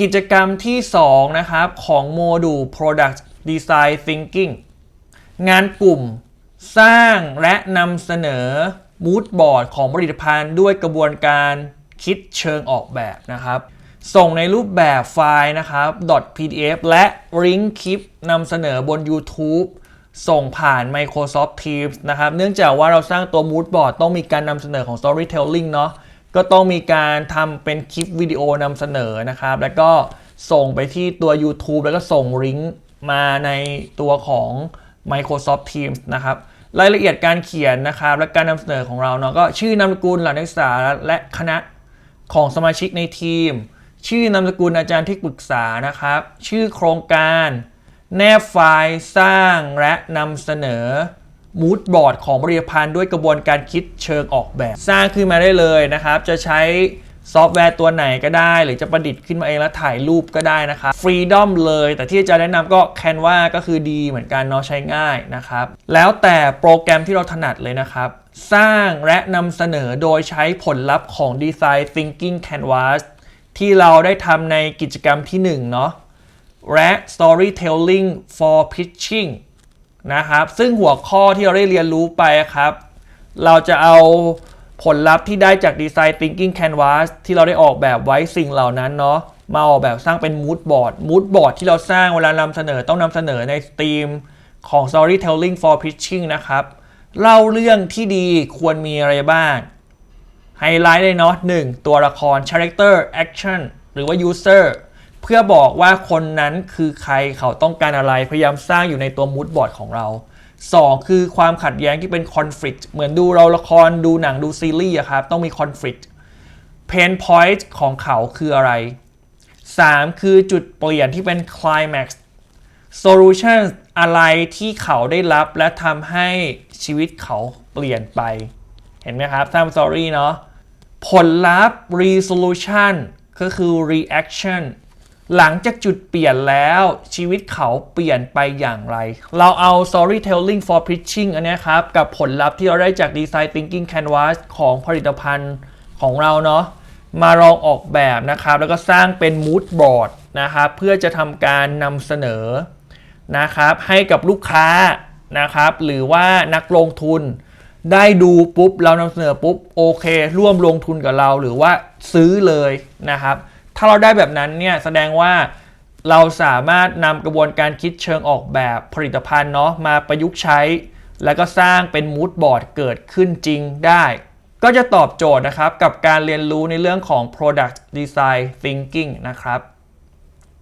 กิจกรรมที่ 2 นะครับ ของโมดูล Product Design Thinking งานกลุ่มสร้างและนำเสนอมูดบอร์ดของผลิตภัณฑ์ด้วยกระบวนการคิดเชิงออกแบบนะครับ ส่งในรูปแบบไฟล์นะครับ .pdf และลิงก์คลิปนำเสนอบน YouTube ส่งผ่าน Microsoft Teams นะครับ เนื่องจากว่าเราสร้างตัว mood board ต้องมีการนำเสนอของ storytelling เนาะ ก็ต้องมีการทำเป็นคลิปวิดีโอนำเสนอนะครับ แล้วก็ส่งไปที่ตัว YouTube แล้วก็ส่งลิงก์มาในตัวของ Microsoft Teams นะครับรายละเอียดการเขียนนะครับ และการนำเสนอของเราเนาะก็ชื่อนามสกุลหลักนักศึกษาและคณะของสมาชิกในทีม ชื่อนามสกุลอาจารย์ที่ปรึกษานะครับ ชื่อโครงการ แนบไฟล์สร้างและนำเสนอ มูดบอร์ดของผลิตภัณฑ์ด้วยกระบวนการคิดเชิงออกแบบ สร้างขึ้นมาได้เลยนะครับ จะใช้ซอฟต์แวร์ตัวไหนก็ได้ หรือจะประดิษฐ์ขึ้นมาเองแล้วถ่ายรูปก็ได้นะครับฟรีดอมเลย แต่ที่อาจารย์แนะนำก็ Canva ก็คือดีเหมือนกันเนาะใช้ง่ายนะครับ แล้วแต่โปรแกรมที่เราถนัดเลยนะครับ สร้างและนำเสนอโดยใช้ผลลัพธ์ของ Design Thinking Canvas ที่เราได้ทำในกิจกรรมที่1เนาะและ storytelling for pitching นะครับ ซึ่งหัวข้อที่เราได้เรียนรู้ไปครับ เราจะเอาผลลัพธ์ที่ได้จาก design thinking canvas ที่เราได้ออกแบบไว้สิ่งเหล่านั้นเนาะมาออกแบบสร้างเป็น mood board mood board ที่เราสร้างเวลานำเสนอต้องนำเสนอในธีมของ storytelling for pitching นะครับ เล่าเรื่องที่ดีควรมีอะไรบ้าง ไฮไลท์เลยเนาะหนึ่งตัวละคร character action หรือว่า user เพื่อบอกว่าคนนั้นคือใครเขาต้องการอะไรพยายามสร้างอยู่ในตัว mood board ของเรา 2 คือความขัดแย้งที่เป็น conflict เหมือนดูเราละครดูหนังดูซีรีส์อะครับ ต้องมี conflict pain point ของเขาคืออะไร 3 คือจุดเปลี่ยนที่เป็น climax solution อะไรที่เขาได้รับและทำให้ชีวิตเขาเปลี่ยนไป เห็นไหมครับตามสตอรี่เนาะผลลัพธ์ resolution ก็คือ reaction หลังจากจุดเปลี่ยนแล้วชีวิตเขาเปลี่ยนไปอย่างไร เราเอา storytelling for pitching อันนี้ครับ กับผลลัพธ์ที่เราได้จาก design thinking canvas ของผลิตภัณฑ์ของเราเนาะมาลองออกแบบนะครับ แล้วก็สร้างเป็น mood board นะครับ เพื่อจะทำการนำเสนอนะครับ ให้กับลูกค้านะครับ หรือว่านักลงทุน ได้ดูปุ๊บ เรานำเสนอปุ๊บ โอเค ร่วมลงทุนกับเราหรือว่าซื้อเลยนะครับ ถ้าเราได้แบบนั้นเนี่ยแสดงว่าเราสามารถนำกระบวนการคิดเชิงออกแบบผลิตภัณฑ์เนาะมาประยุกต์ใช้ แล้วก็สร้างเป็นมูดบอร์ดเกิดขึ้นจริงได้ ก็จะตอบโจทย์นะครับกับการเรียนรู้ในเรื่องของ product design thinking นะครับ